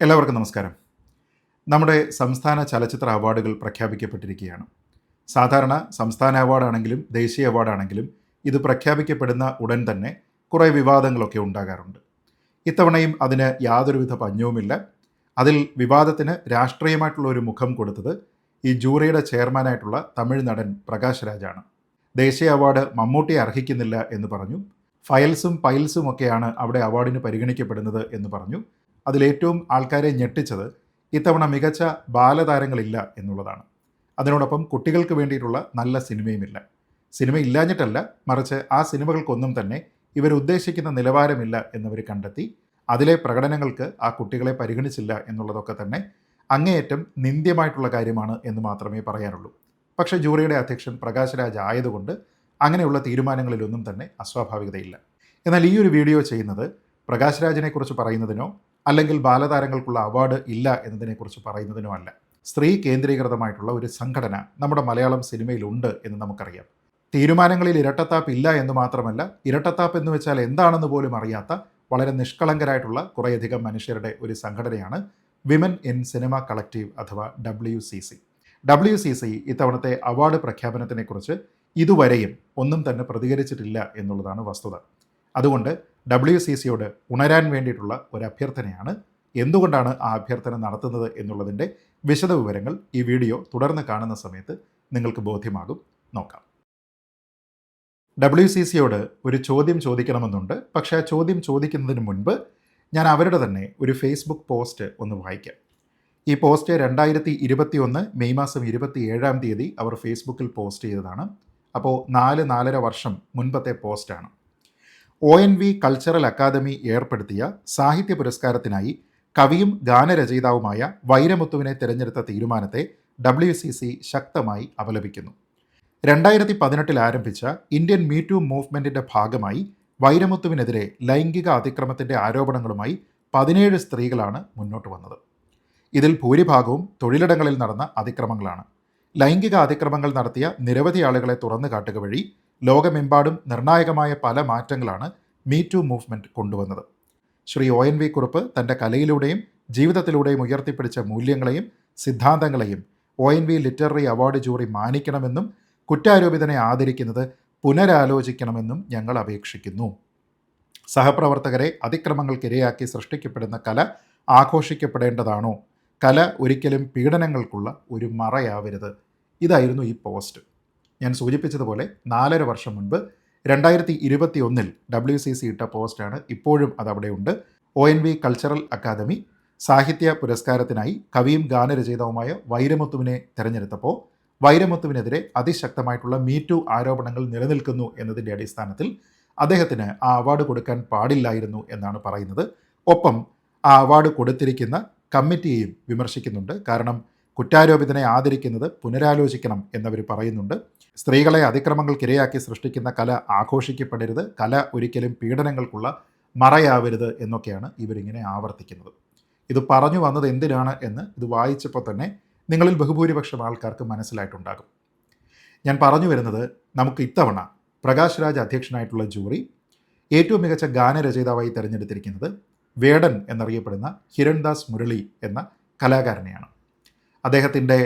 എല്ലാവർക്കും നമസ്കാരം. നമ്മുടെ സംസ്ഥാന ചലച്ചിത്ര അവാർഡുകൾ പ്രഖ്യാപിക്കപ്പെട്ടിരിക്കുകയാണ്. സാധാരണ സംസ്ഥാന അവാർഡാണെങ്കിലും ദേശീയ അവാർഡാണെങ്കിലും ഇത് പ്രഖ്യാപിക്കപ്പെടുന്ന ഉടൻ തന്നെ കുറേ വിവാദങ്ങളൊക്കെ ഉണ്ടാകാറുണ്ട്. ഇത്തവണയും അതിന് യാതൊരുവിധ പഞ്ഞവുമില്ല. അതിൽ വിവാദത്തിന് രാഷ്ട്രീയമായിട്ടുള്ള ഒരു മുഖം കൊടുത്തത് ഈ ജൂറിയുടെ ചെയർമാനായിട്ടുള്ള തമിഴ് നടൻ പ്രകാശ് രാജാണ്. ദേശീയ അവാർഡ് മമ്മൂട്ടിയെ അർഹിക്കുന്നില്ല എന്ന് പറഞ്ഞു. ഫയൽസും പൈൽസും ഒക്കെയാണ് അവിടെ അവാർഡിന് പരിഗണിക്കപ്പെടുന്നത് എന്ന് പറഞ്ഞു. അതിലേറ്റവും ആൾക്കാരെ ഞെട്ടിച്ചത് ഇത്തവണ മികച്ച ബാലതാരങ്ങളില്ല എന്നുള്ളതാണ്. അതിനോടൊപ്പം കുട്ടികൾക്ക് വേണ്ടിയിട്ടുള്ള നല്ല സിനിമയുമില്ല. സിനിമ ഇല്ലാഞ്ഞിട്ടല്ല മറിച്ച് ആ സിനിമകൾക്കൊന്നും തന്നെ ഇവരുദ്ദേശിക്കുന്ന നിലവാരമില്ല എന്നവർ കണ്ടെത്തി അതിലെ പ്രകടനങ്ങൾക്ക് ആ കുട്ടികളെ പരിഗണിച്ചില്ല എന്നുള്ളതൊക്കെ തന്നെ അങ്ങേയറ്റം നിന്ദ്യമായിട്ടുള്ള കാര്യമാണ് എന്ന് മാത്രമേ പറയാനുള്ളൂ. പക്ഷേ ജൂറിയുടെ അധ്യക്ഷൻ പ്രകാശ് രാജ് ആയതുകൊണ്ട് അങ്ങനെയുള്ള തീരുമാനങ്ങളിലൊന്നും തന്നെ അസ്വാഭാവികതയില്ല. എന്നാൽ ഈ ഒരു വീഡിയോ ചെയ്യുന്നത് പ്രകാശ് രാജിനെക്കുറിച്ച് പറയുന്നതിനോ അല്ലെങ്കിൽ ബാലതാരങ്ങൾക്കുള്ള അവാർഡ് ഇല്ല എന്നതിനെക്കുറിച്ച് പറയുന്നതിനോ അല്ല. സ്ത്രീ കേന്ദ്രീകൃതമായിട്ടുള്ള ഒരു സംഘടന നമ്മുടെ മലയാളം സിനിമയിലുണ്ട് എന്ന് നമുക്കറിയാം. തീരുമാനങ്ങളിൽ ഇരട്ടത്താപ്പ് ഇല്ല എന്ന് മാത്രമല്ല ഇരട്ടത്താപ്പ് എന്ന് വെച്ചാൽ എന്താണെന്ന് പോലും അറിയാത്ത വളരെ നിഷ്കളങ്കരായിട്ടുള്ള കുറേയധികം മനുഷ്യരുടെ ഒരു സംഘടനയാണ് വിമൻ ഇൻ സിനിമ കളക്റ്റീവ് അഥവാ W C C. W C C ഇത്തവണത്തെ അവാർഡ് പ്രഖ്യാപനത്തിനെക്കുറിച്ച് ഇതുവരെയും ഒന്നും തന്നെ പ്രതികരിച്ചിട്ടില്ല എന്നുള്ളതാണ് വസ്തുത. അതുകൊണ്ട് ഡബ്ല്യു സി സിയോട് ഉണരാൻ വേണ്ടിയിട്ടുള്ള ഒരു അഭ്യർത്ഥനയാണ്. എന്തുകൊണ്ടാണ് ആ അഭ്യർത്ഥന നടത്തുന്നത് എന്നുള്ളതിന്റെ വിശദവിവരങ്ങൾ ഈ വീഡിയോ തുടർന്ന് കാണുന്ന സമയത്ത് നിങ്ങൾക്ക് ബോധ്യമാകും. നോക്കാം. ഡബ്ല്യു സി സിയോട് ഒരു ചോദ്യം ചോദിക്കണമെന്നുണ്ട്. പക്ഷേ ആ ചോദ്യം ചോദിക്കുന്നതിന് മുൻപ് ഞാൻ അവരുടെ തന്നെ ഒരു ഫേസ്ബുക്ക് പോസ്റ്റ് ഒന്ന് വായിക്കാം. ഈ പോസ്റ്റ് രണ്ടായിരത്തി ഇരുപത്തി ഒന്ന് മെയ് മാസം ഇരുപത്തി ഏഴാം തീയതി അവർ ഫേസ്ബുക്കിൽ പോസ്റ്റ് ചെയ്തതാണ്. അപ്പോൾ നാല് നാലര വർഷം മുൻപത്തെ പോസ്റ്റാണ്. O N V cultural academy ഏർപ്പെടുത്തിയ സാഹിത്യ പുരസ്കാരത്തിനായി കവിയും ഗാനരചയിതാവുമായ വൈരമുത്തുവിനെ തിരഞ്ഞെടുത്ത തീരുമാനത്തെ ഡബ്ല്യു സി സി ശക്തമായി അപലപിക്കുന്നു. രണ്ടായിരത്തി പതിനെട്ടിൽ ആരംഭിച്ച ഇന്ത്യൻ മീറ്റു മൂവ്മെന്റിന്റെ ഭാഗമായി വൈരമുത്തുവിനെതിരെ ലൈംഗിക അതിക്രമത്തിന്റെ ആരോപണങ്ങളുമായി പതിനേഴ് സ്ത്രീകളാണ് മുന്നോട്ട് വന്നത്. ഇതിൽ ഭൂരിഭാഗവും തൊഴിലിടങ്ങളിൽ നടന്ന അതിക്രമങ്ങളാണ്. ലൈംഗിക അതിക്രമങ്ങൾ നടത്തിയ നിരവധി ആളുകളെ തുറന്നു കാട്ടുക വഴി ലോകമെമ്പാടും നിർണായകമായ പല മാറ്റങ്ങളാണ് മീ ടു മൂവ്മെന്റ് കൊണ്ടുവന്നത്. Shri O N V Kurup തന്റെ കലയിലൂടെയും ജീവിതത്തിലൂടെയും ഉയർത്തിപ്പിടിച്ച മൂല്യങ്ങളെയും സിദ്ധാന്തങ്ങളെയും O N V literary award jury മാനിക്കണമെന്നും കുറ്റാരോപിതനെ ആദരിക്കുന്നത് പുനരാലോചിക്കണമെന്നും ഞങ്ങൾ അപേക്ഷിക്കുന്നു. സഹപ്രവർത്തകരെ അതിക്രമങ്ങൾക്കിരയാക്കി സൃഷ്ടിക്കപ്പെടുന്ന കല ആഘോഷിക്കപ്പെടേണ്ടതാണോ? കല ഒരിക്കലും പീഡനങ്ങൾക്കുള്ള ഒരു മറയാവരുത്. ഇതായിരുന്നു ഈ പോസ്റ്റ്. ഞാൻ സൂചിപ്പിച്ചതുപോലെ നാലര വർഷം മുൻപ് രണ്ടായിരത്തി ഇരുപത്തി ഒന്നിൽ ഡബ്ല്യു സി സി ഇട്ട പോസ്റ്റാണ് ഇപ്പോഴും അത് അവിടെയുണ്ട് O N V cultural academy സാഹിത്യ പുരസ്കാരത്തിനായി കവിയും ഗാനരചയിതാവുമായ വൈരമുത്തുവിനെ തിരഞ്ഞെടുത്തപ്പോൾ വൈരമുത്തുവിനെതിരെ അതിശക്തമായിട്ടുള്ള മീറ്റു ആരോപണങ്ങൾ നിലനിൽക്കുന്നു എന്നതിന്റെ അടിസ്ഥാനത്തിൽ അദ്ദേഹത്തിന് ആ അവാർഡ് കൊടുക്കാൻ പാടില്ലായിരുന്നു എന്നാണ് പറയുന്നത്. ഒപ്പം ആ അവാർഡ് കൊടുത്തിരിക്കുന്ന കമ്മിറ്റിയെയും വിമർശിക്കുന്നുണ്ട്. കാരണം കുറ്റാരോപിതനെ ആദരിക്കുന്നത് പുനരാലോചിക്കണം എന്നവർ പറയുന്നുണ്ട്. സ്ത്രീകളെ അതിക്രമങ്ങൾക്കിരയാക്കി സൃഷ്ടിക്കുന്ന കല ആഘോഷിക്കപ്പെടരുത്. കല ഒരിക്കലും പീഡനങ്ങൾക്കുള്ള മറയാവരുത് എന്നൊക്കെയാണ് ഇവരിങ്ങനെ ആവർത്തിക്കുന്നത്. ഇത് പറഞ്ഞു വന്നത് എന്തിനാണ് എന്ന് ഇത് വായിച്ചപ്പോൾ തന്നെ നിങ്ങളിൽ ബഹുഭൂരിപക്ഷം ആൾക്കാർക്ക് മനസ്സിലായിട്ടുണ്ടാകും. ഞാൻ പറഞ്ഞു വരുന്നത് നമുക്ക് ഇത്തവണ പ്രകാശ് രാജ് അധ്യക്ഷനായിട്ടുള്ള ജൂറി ഏറ്റവും മികച്ച ഗാനരചയിതാവായി തിരഞ്ഞെടുത്തിരിക്കുന്നത് വേടൻ എന്നറിയപ്പെടുന്ന ഹിരൺദാസ് മുരളി എന്ന കലാകാരനെയാണ്. അദ്ദേഹത്തിന്റെ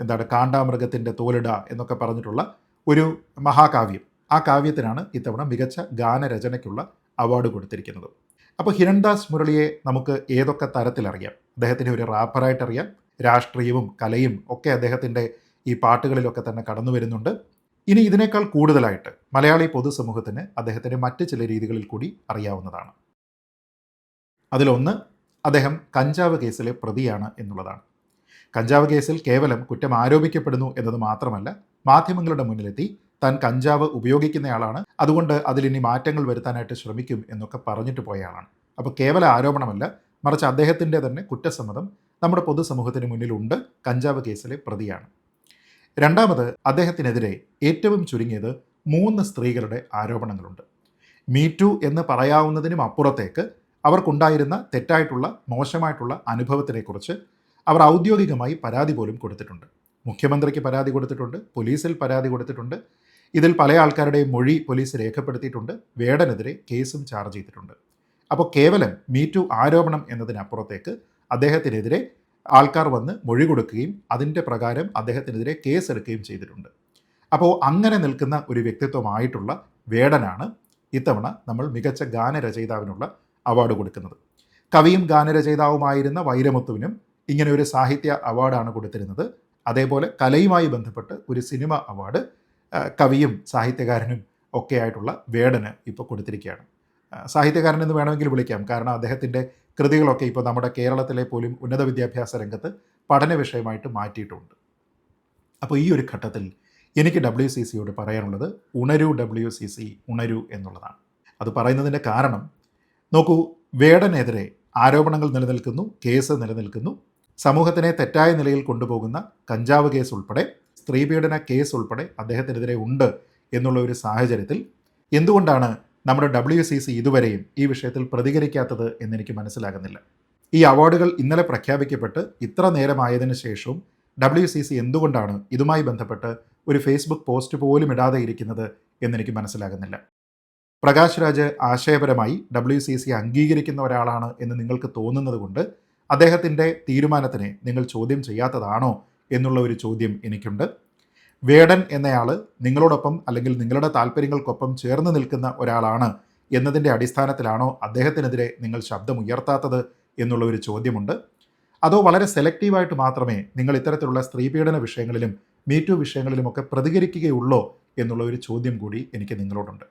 എന്താണ് കാണ്ടാമൃഗത്തിന്റെ തോലിട എന്നൊക്കെ പറഞ്ഞിട്ടുള്ള ഒരു മഹാകാവ്യം. ആ കാവ്യത്തിനാണ് ഇത്തവണ മികച്ച ഗാനരചനയ്ക്കുള്ള അവാർഡ് കൊടുത്തിരിക്കുന്നത്. അപ്പോൾ ഹിരൺദാസ് മുരളിയെ നമുക്ക് ഏതൊക്കെ തരത്തിലറിയാം? അദ്ദേഹത്തിന്റെ ഒരു റാപ്പറായിട്ട് അറിയാം രാഷ്ട്രീയവും കലയും ഒക്കെ അദ്ദേഹത്തിന്റെ ഈ പാട്ടുകളിലൊക്കെ തന്നെ കടന്നു വരുന്നുണ്ട്. ഇനി ഇതിനേക്കാൾ കൂടുതലായിട്ട് മലയാളി പൊതുസമൂഹത്തിന് അദ്ദേഹത്തിന്റെ മറ്റ് ചില രീതികളിൽ കൂടി അറിയാവുന്നതാണ്. അതിലൊന്ന് അദ്ദേഹം കഞ്ചാവ് കേസിലെ പ്രതിയാണ് എന്നുള്ളതാണ്. കഞ്ചാവ് കേസിൽ കേവലം കുറ്റം ആരോപിക്കപ്പെടുന്നു എന്നത് മാത്രമല്ല മാധ്യമങ്ങളുടെ മുന്നിലെത്തി താൻ കഞ്ചാവ് ഉപയോഗിക്കുന്നയാളാണ്. അതുകൊണ്ട് അതിലിനി മാറ്റങ്ങൾ വരുത്താനായിട്ട് ശ്രമിക്കും എന്നൊക്കെ പറഞ്ഞിട്ട് പോയയാളാണ്. അപ്പോൾ കേവല ആരോപണമല്ല മറിച്ച് അദ്ദേഹത്തിന്റെ തന്നെ കുറ്റസമ്മതം നമ്മുടെ പൊതുസമൂഹത്തിന് മുന്നിലുണ്ട് കഞ്ചാവ് കേസിലെ പ്രതിയാണ്. രണ്ടാമത് അദ്ദേഹത്തിനെതിരെ ഏറ്റവും ചുരുങ്ങിയത് മൂന്ന് സ്ത്രീകളുടെ ആരോപണങ്ങളുണ്ട്. മീറ്റു എന്ന് പറയാവുന്നതിനും അപ്പുറത്തേക്ക് അവർക്കുണ്ടായിരുന്ന തെറ്റായിട്ടുള്ള മോശമായിട്ടുള്ള അനുഭവത്തിനെക്കുറിച്ച് അവർ ഔദ്യോഗികമായി പരാതി പോലും കൊടുത്തിട്ടുണ്ട്. മുഖ്യമന്ത്രിക്ക് പരാതി കൊടുത്തിട്ടുണ്ട് പോലീസിൽ പരാതി കൊടുത്തിട്ടുണ്ട്. ഇതിൽ പല ആൾക്കാരുടെയും മൊഴി പോലീസ് രേഖപ്പെടുത്തിയിട്ടുണ്ട്. വേടനെതിരെ കേസും ചാർജ് ചെയ്തിട്ടുണ്ട്. അപ്പോൾ കേവലം മീറ്റു ആരോപണം എന്നതിനപ്പുറത്തേക്ക് അദ്ദേഹത്തിനെതിരെ ആൾക്കാർ വന്ന് മൊഴി കൊടുക്കുകയും അതിന്റെ പ്രകാരം അദ്ദേഹത്തിനെതിരെ കേസെടുക്കുകയും ചെയ്തിട്ടുണ്ട്. അപ്പോൾ അങ്ങനെ നിൽക്കുന്ന ഒരു വ്യക്തിത്വമായിട്ടുള്ള വേടനാണ് ഇത്തവണ നമ്മൾ മികച്ച ഗാനരചയിതാവിനുള്ള അവാർഡ് കൊടുക്കുന്നത്. കവിയും ഗാനരചയിതാവുമായിരുന്ന വൈരമുത്തുവിനും ഇങ്ങനെ ഒരു സാഹിത്യ അവാർഡാണ് കൊടുത്തിരുന്നത്. അതേപോലെ കലയുമായി ബന്ധപ്പെട്ട് ഒരു സിനിമ അവാർഡ് കവിയും സാഹിത്യകാരനും ഒക്കെ ആയിട്ടുള്ള വേടന് ഇപ്പോൾ കൊടുത്തിരിക്കുകയാണ്. സാഹിത്യകാരൻ എന്ന് വേണമെങ്കിൽ വിളിക്കാം. കാരണം അദ്ദേഹത്തിന്റെ കൃതികളൊക്കെ ഇപ്പോൾ നമ്മുടെ കേരളത്തിലെ പോലും ഉന്നത വിദ്യാഭ്യാസ രംഗത്ത് പഠന വിഷയമായിട്ട് മാറ്റിയിട്ടുണ്ട്. അപ്പോൾ ഈ ഒരു ഘട്ടത്തിൽ എനിക്ക് ഡബ്ല്യു സി സിയോട് പറയാനുള്ളത് ഉണരൂ ഡബ്ല്യു സി സി ഉണരൂ എന്നുള്ളതാണ്. അത് പറയുന്നതിന്റെ കാരണം നോക്കൂ വേടനെതിരെ ആരോപണങ്ങൾ നിലനിൽക്കുന്നു കേസ് നിലനിൽക്കുന്നു സമൂഹത്തിനെ തെറ്റായ നിലയിൽ കൊണ്ടുപോകുന്ന കഞ്ചാവ് കേസ് ഉൾപ്പെടെ സ്ത്രീപീഡന കേസ് ഉൾപ്പെടെ അദ്ദേഹത്തിനെതിരെ ഉണ്ട് എന്നുള്ള ഒരു സാഹചര്യത്തിൽ എന്തുകൊണ്ടാണ് നമ്മുടെ ഡബ്ല്യു സി സി ഇതുവരെയും ഈ വിഷയത്തിൽ പ്രതികരിക്കാത്തത് എന്നെനിക്ക് മനസ്സിലാകുന്നില്ല. ഈ അവാർഡുകൾ ഇന്നലെ പ്രഖ്യാപിക്കപ്പെട്ട് ഇത്ര നേരമായതിനു ശേഷവും ഡബ്ല്യു സി സി എന്തുകൊണ്ടാണ് ഇതുമായി ബന്ധപ്പെട്ട് ഒരു ഫേസ്ബുക്ക് പോസ്റ്റ് പോലും ഇടാതെ ഇരിക്കുന്നത് എന്നെനിക്ക് മനസ്സിലാകുന്നില്ല. പ്രകാശ് രാജ് ആശയപരമായി ഡബ്ല്യു സി സി അംഗീകരിക്കുന്ന ഒരാളാണ് എന്ന് നിങ്ങൾക്ക് തോന്നുന്നത് കൊണ്ട് അദ്ദേഹത്തിന്റെ തീരുമാനത്തിനെ നിങ്ങൾ ചോദ്യം ചെയ്യാത്തതാണോ എന്നുള്ള ഒരു ചോദ്യം എനിക്കുണ്ട്. വേടൻ എന്നയാൾ നിങ്ങളോടൊപ്പം അല്ലെങ്കിൽ നിങ്ങളുടെ താല്പര്യങ്ങൾക്കൊപ്പം ചേർന്ന് നിൽക്കുന്ന ഒരാളാണ് എന്നതിന്റെ അടിസ്ഥാനത്തിലാണോ അദ്ദേഹത്തിനെതിരെ നിങ്ങൾ ശബ്ദം ഉയർത്താത്തത് എന്നുള്ള ഒരു ചോദ്യമുണ്ട്. അതോ വളരെ സെലക്റ്റീവായിട്ട് മാത്രമേ നിങ്ങൾ ഇത്തരത്തിലുള്ള സ്ത്രീപീഡന വിഷയങ്ങളിലും മീറ്റു വിഷയങ്ങളിലുമൊക്കെ പ്രതികരിക്കുകയുള്ളോ എന്നുള്ള ഒരു ചോദ്യം കൂടി എനിക്ക് നിങ്ങളോടുണ്ട്.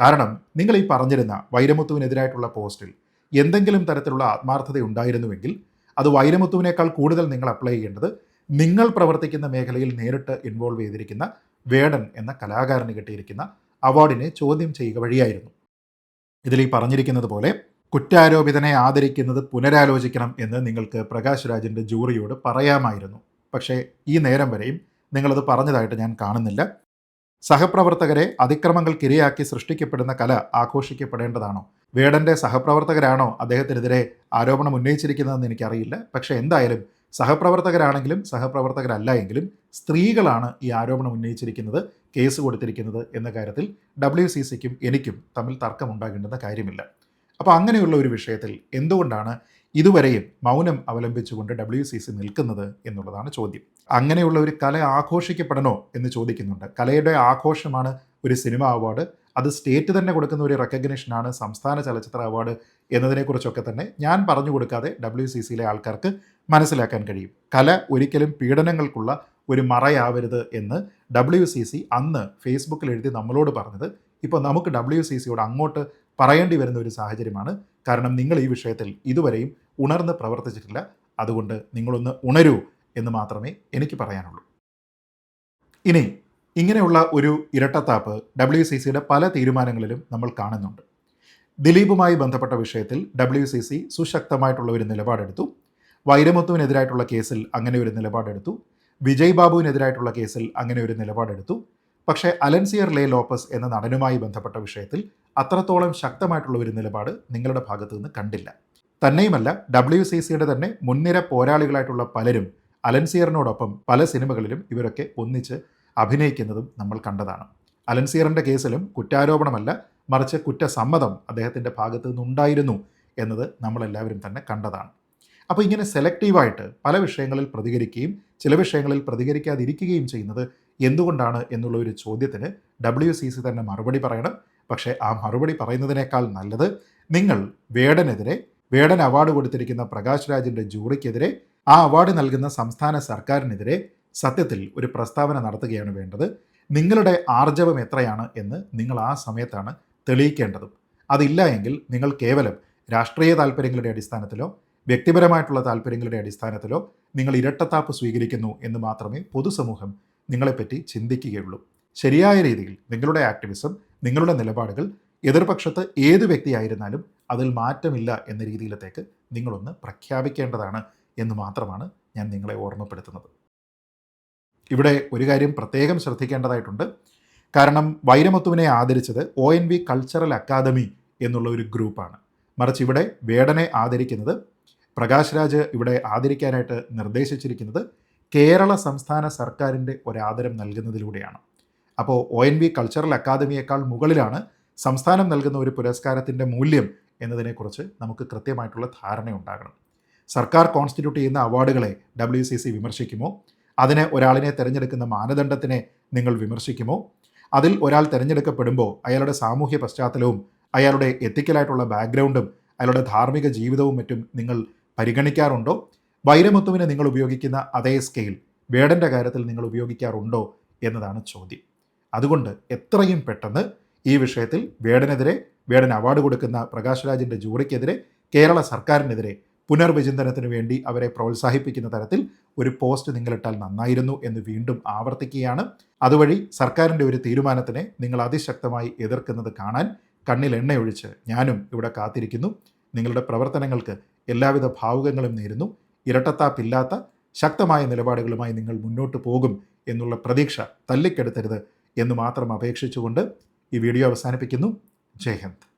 കാരണം നിങ്ങൾ ഈ പറഞ്ഞിരുന്ന വൈരമുത്തുവിനെതിരായിട്ടുള്ള പോസ്റ്റിൽ എന്തെങ്കിലും തരത്തിലുള്ള ആത്മാർത്ഥത ഉണ്ടായിരുന്നുവെങ്കിൽ അത് വൈരമുത്തുവിനേക്കാൾ കൂടുതൽ നിങ്ങൾ അപ്ലൈ ചെയ്യേണ്ടത് നിങ്ങൾ പ്രവർത്തിക്കുന്ന മേഖലയിൽ നേരിട്ട് ഇൻവോൾവ് ചെയ്തിരിക്കുന്ന വേടൻ എന്ന കലാകാരന് കിട്ടിയിരിക്കുന്ന അവാർഡിനെ ചോദ്യം ചെയ്യുക വഴിയായിരുന്നു. ഇതിൽ ഈ പറഞ്ഞിരിക്കുന്നത് പോലെ കുറ്റാരോപിതനെ ആദരിക്കുന്നത് പുനരാലോചിക്കണം എന്ന് നിങ്ങൾക്ക് പ്രകാശ് രാജിന്റെ ജൂറിയോട് പറയാമായിരുന്നു. പക്ഷേ ഈ നേരം വരെയും നിങ്ങളത് പറഞ്ഞതായിട്ട് ഞാൻ കാണുന്നില്ല. സഹപ്രവർത്തകരെ അതിക്രമങ്ങൾക്കിരയാക്കി സൃഷ്ടിക്കപ്പെടുന്ന കല ആഘോഷിക്കപ്പെടേണ്ടതാണോ? വേടന്റെ സഹപ്രവർത്തകരാണോ അദ്ദേഹത്തിനെതിരെ ആരോപണം ഉന്നയിച്ചിരിക്കുന്നതെന്ന് എനിക്കറിയില്ല. പക്ഷേ എന്തായാലും സഹപ്രവർത്തകരാണെങ്കിലും സഹപ്രവർത്തകരല്ല എങ്കിലും സ്ത്രീകളാണ് ഈ ആരോപണം ഉന്നയിച്ചിരിക്കുന്നത് കേസ് കൊടുത്തിരിക്കുന്നത് എന്ന കാര്യത്തിൽ ഡബ്ല്യു സി സിക്കും എനിക്കും തമ്മിൽ തർക്കമുണ്ടാകേണ്ടുന്ന കാര്യമില്ല. അപ്പോൾ അങ്ങനെയുള്ള ഒരു വിഷയത്തിൽ എന്തുകൊണ്ടാണ് ഇതുവരെയും മൗനം അവലംബിച്ചുകൊണ്ട് ഡബ്ല്യു സി സി നിൽക്കുന്നത് എന്നുള്ളതാണ് ചോദ്യം. അങ്ങനെയുള്ള ഒരു കല ആഘോഷിക്കപ്പെടണോ എന്ന് ചോദിക്കുന്നുണ്ട്. കലയുടെ ആഘോഷമാണ് ഒരു സിനിമ അവാർഡ്. അത് സ്റ്റേറ്റ് തന്നെ കൊടുക്കുന്ന ഒരു റെക്കഗ്നേഷനാണ് സംസ്ഥാന ചലച്ചിത്ര അവാർഡ് എന്നതിനെക്കുറിച്ചൊക്കെ തന്നെ ഞാൻ പറഞ്ഞു കൊടുക്കാതെ ഡബ്ല്യു സി സിയിലെ ആൾക്കാർക്ക് മനസ്സിലാക്കാൻ കഴിയും. കല ഒരിക്കലും പീഡനങ്ങൾക്കുള്ള ഒരു മറയാവരുത് എന്ന് ഡബ്ല്യു സി സി അന്ന് ഫേസ്ബുക്കിൽ എഴുതി നമ്മളോട് പറഞ്ഞത്. ഇപ്പോൾ നമുക്ക് ഡബ്ല്യു സി സിയോട് അങ്ങോട്ട് പറയേണ്ടി വരുന്ന ഒരു സാഹചര്യമാണ്. കാരണം നിങ്ങൾ ഈ വിഷയത്തിൽ ഇതുവരെയും ഉണർന്ന് പ്രവർത്തിച്ചിട്ടില്ല. അതുകൊണ്ട് നിങ്ങളൊന്ന് ഉണരൂ എന്ന് മാത്രമേ എനിക്ക് പറയാനുള്ളൂ. ഇനി ഇങ്ങനെയുള്ള ഒരു ഇരട്ടത്താപ്പ് ഡബ്ല്യു സി സിയുടെ പല തീരുമാനങ്ങളിലും നമ്മൾ കാണുന്നുണ്ട്. ദിലീപുമായി ബന്ധപ്പെട്ട വിഷയത്തിൽ ഡബ്ല്യു സി സി സുശക്തമായിട്ടുള്ള ഒരു നിലപാടെടുത്തു. വൈരമുത്തുവിനെതിരായിട്ടുള്ള കേസിൽ അങ്ങനെ ഒരു നിലപാടെടുത്തു. വിജയ് ബാബുവിനെതിരായിട്ടുള്ള കേസിൽ അങ്ങനെ ഒരു നിലപാടെടുത്തു. പക്ഷേ അലൻസിയർ ലേ ലോപ്പസ് എന്ന നടനുമായി ബന്ധപ്പെട്ട വിഷയത്തിൽ അത്രത്തോളം ശക്തമായിട്ടുള്ള ഒരു നിലപാട് നിങ്ങളുടെ ഭാഗത്തു നിന്ന് കണ്ടില്ല. തന്നെയുമല്ല ഡബ്ല്യു സി സിയുടെ തന്നെ മുൻനിര പോരാളികളായിട്ടുള്ള പലരും അലൻസിയറിനോടൊപ്പം പല സിനിമകളിലും ഇവരൊക്കെ ഒന്നിച്ച് അഭിനയിക്കുന്നതും നമ്മൾ കണ്ടതാണ്. അലൻസീറിന്റെ കേസിലും കുറ്റാരോപണമല്ല മറിച്ച് കുറ്റസമ്മതം അദ്ദേഹത്തിന്റെ ഭാഗത്തു നിന്നുണ്ടായിരുന്നു എന്നത് നമ്മളെല്ലാവരും തന്നെ കണ്ടതാണ്. അപ്പോൾ ഇങ്ങനെ സെലക്റ്റീവായിട്ട് പല വിഷയങ്ങളിൽ പ്രതികരിക്കുകയും ചില വിഷയങ്ങളിൽ പ്രതികരിക്കാതിരിക്കുകയും ചെയ്യുന്നത് എന്തുകൊണ്ടാണ് എന്നുള്ള ഒരു ചോദ്യത്തിന് ഡബ്ല്യു സി സി തന്നെ മറുപടി പറയണം. പക്ഷേ ആ മറുപടി പറയുന്നതിനേക്കാൾ നല്ലത് നിങ്ങൾ വേടനെതിരെ വേടൻ അവാർഡ് കൊടുത്തിരിക്കുന്ന പ്രകാശ് രാജിന്റെ ജൂറിക്കെതിരെ ആ അവാർഡ് നൽകുന്ന സംസ്ഥാന സർക്കാരിനെതിരെ സത്യത്തിൽ ഒരു പ്രസ്താവന നടത്തുകയാണ് വേണ്ടത്. നിങ്ങളുടെ ആർജവം എത്രയാണ് എന്ന് നിങ്ങൾ ആ സമയത്താണ് തെളിയിക്കേണ്ടതും. അതില്ല എങ്കിൽ നിങ്ങൾ കേവലം രാഷ്ട്രീയ താല്പര്യങ്ങളുടെ അടിസ്ഥാനത്തിലോ വ്യക്തിപരമായിട്ടുള്ള താല്പര്യങ്ങളുടെ അടിസ്ഥാനത്തിലോ നിങ്ങൾ ഇരട്ടത്താപ്പ് സ്വീകരിക്കുന്നു എന്ന് മാത്രമേ പൊതുസമൂഹം നിങ്ങളെപ്പറ്റി ചിന്തിക്കുകയുള്ളൂ. ശരിയായ രീതിയിൽ നിങ്ങളുടെ ആക്ടിവിസം നിങ്ങളുടെ നിലപാടുകൾ എതിർപക്ഷത്ത് ഏത് വ്യക്തിയായിരുന്നാലും അതിൽ മാറ്റമില്ല എന്ന രീതിയിലത്തേക്ക് നിങ്ങളൊന്ന് പ്രഖ്യാപിക്കേണ്ടതാണ് എന്ന് മാത്രമാണ് ഞാൻ നിങ്ങളെ ഓർമ്മപ്പെടുത്തുന്നത്. ഇവിടെ ഒരു കാര്യം പ്രത്യേകം ശ്രദ്ധിക്കേണ്ടതായിട്ടുണ്ട്. കാരണം വൈരമുത്തുവിനെ ആദരിച്ചത് O N V cultural academy എന്നുള്ള ഒരു ഗ്രൂപ്പാണ്. മറിച്ച് ഇവിടെ വേടനെ ആദരിക്കുന്നത് പ്രകാശ് രാജ് ഇവിടെ ആദരിക്കാനായിട്ട് നിർദ്ദേശിച്ചിരിക്കുന്നത് കേരള സംസ്ഥാന സർക്കാരിന്റെ ഒരാദരം നൽകുന്നതിലൂടെയാണ്. അപ്പോൾ ഒ എൻ വി കൾച്ചറൽ അക്കാദമിയേക്കാൾ മുകളിലാണ് സംസ്ഥാനം നൽകുന്ന ഒരു പുരസ്കാരത്തിന്റെ മൂല്യം എന്നതിനെക്കുറിച്ച് നമുക്ക് കൃത്യമായിട്ടുള്ള ധാരണയുണ്ടാകണം. സർക്കാർ കോൺസ്റ്റിറ്റ്യൂട്ട് ചെയ്യുന്ന അവാർഡുകളെ ഡബ്ല്യു സി സി വിമർശിക്കുമോ? അതിന് ഒരാളിനെ തിരഞ്ഞെടുക്കുന്ന മാനദണ്ഡത്തിനെ നിങ്ങൾ വിമർശിക്കുമോ? അതിൽ ഒരാൾ തിരഞ്ഞെടുക്കപ്പെടുമ്പോൾ അയാളുടെ സാമൂഹ്യ പശ്ചാത്തലവും അയാളുടെ എത്തിക്കലായിട്ടുള്ള ബാക്ക്ഗ്രൗണ്ടും അയാളുടെ ധാർമ്മിക ജീവിതവും മറ്റും നിങ്ങൾ പരിഗണിക്കാറുണ്ടോ? വൈരമുത്തുവിനെ നിങ്ങൾ ഉപയോഗിക്കുന്ന അതേ സ്കെയിൽ വേടന്റെ കാര്യത്തിൽ നിങ്ങൾ ഉപയോഗിക്കാറുണ്ടോ എന്നതാണ് ചോദ്യം. അതുകൊണ്ട് എത്രയും പെട്ടെന്ന് ഈ വിഷയത്തിൽ വേടനെതിരെ വേടൻ അവാർഡ് കൊടുക്കുന്ന പ്രകാശ് രാജിന്റെ ജൂറിക്കെതിരെ കേരള സർക്കാരിനെതിരെ പുനർവിചിന്തനത്തിന് വേണ്ടി അവരെ പ്രോത്സാഹിപ്പിക്കുന്ന തരത്തിൽ ഒരു പോസ്റ്റ് നിങ്ങളിട്ടാൽ നന്നായിരുന്നു എന്ന് വീണ്ടും ആവർത്തിക്കുകയാണ്. അതുവഴി സർക്കാരിന്റെ ഒരു തീരുമാനത്തിനെ നിങ്ങൾ അതിശക്തമായി എതിർക്കുന്നത് കാണാൻ കണ്ണിൽ എണ്ണയൊഴിച്ച് ഞാനും ഇവിടെ കാത്തിരിക്കുന്നു. നിങ്ങളുടെ പ്രവർത്തനങ്ങൾക്ക് എല്ലാവിധ ഭാവുകങ്ങളും നേരുന്നു. ഇരട്ടത്താപ്പില്ലാത്ത ശക്തമായ നിലപാടുകളുമായി നിങ്ങൾ മുന്നോട്ട് പോകും എന്നുള്ള പ്രതീക്ഷ തല്ലിക്കെടുത്തരുത് എന്ന് മാത്രം അപേക്ഷിച്ചുകൊണ്ട് ഈ വീഡിയോ അവസാനിപ്പിക്കുന്നു. ജയ് ഹിന്ദ്.